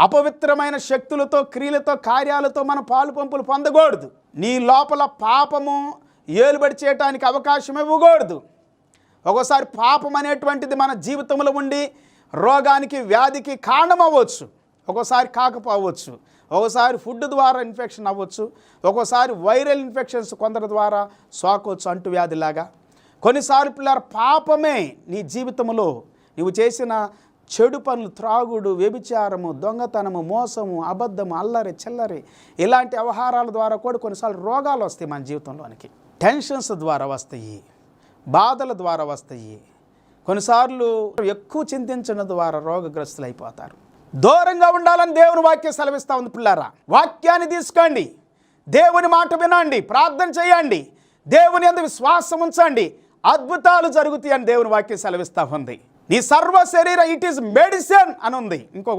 అపవిత్రమైన శక్తులతో క్రియలతో కార్యాలతో మనం పాలు పంపులు పొందకూడదు. నీ లోపల పాపము ఏలుబడి చేయటానికి అవకాశం ఇవ్వకూడదు. ఒక్కోసారి పాపం అనేటువంటిది మన జీవితంలో ఉండి రోగానికి వ్యాధికి కారణమవ్వచ్చు. ఒక్కోసారి కాకపోవచ్చు. ఒకసారి ఫుడ్ ద్వారా ఇన్ఫెక్షన్ అవ్వచ్చు. ఒక్కోసారి వైరల్ ఇన్ఫెక్షన్స్ కొందరి ద్వారా సోకొచ్చు అంటువ్యాధిలాగా. కొన్నిసార్లు పిల్లల పాపమే నీ జీవితంలో నువ్వు చేసిన చెడు పనులు త్రాగుడు వ్యభిచారము దొంగతనము మోసము అబద్ధము అల్లరి చిల్లరి ఇలాంటి వ్యవహారాల ద్వారా కూడా కొన్నిసార్లు రోగాలు వస్తాయి మన జీవితంలోనికి. టెన్షన్స్ ద్వారా వస్తాయి బాధల ద్వారా వస్తాయి. కొన్నిసార్లు ఎక్కువ చింతించడం ద్వారా రోగగ్రస్తులు అయిపోతారు. దూరంగా ఉండాలని దేవుని వాక్యం సెలవిస్తూ ఉంది పిల్లారా. వాక్యాన్ని తీసుకోండి. దేవుని మాట వినండి. ప్రార్థన చేయండి. దేవుని ఎందుకు విశ్వాసం ఉంచండి. అద్భుతాలు జరుగుతాయని దేవుని వాక్యం సెలవిస్తూ ఉంది. నీ సర్వ శరీర ఇట్ ఈస్ మెడిసిన్ అని ఉంది ఇంకో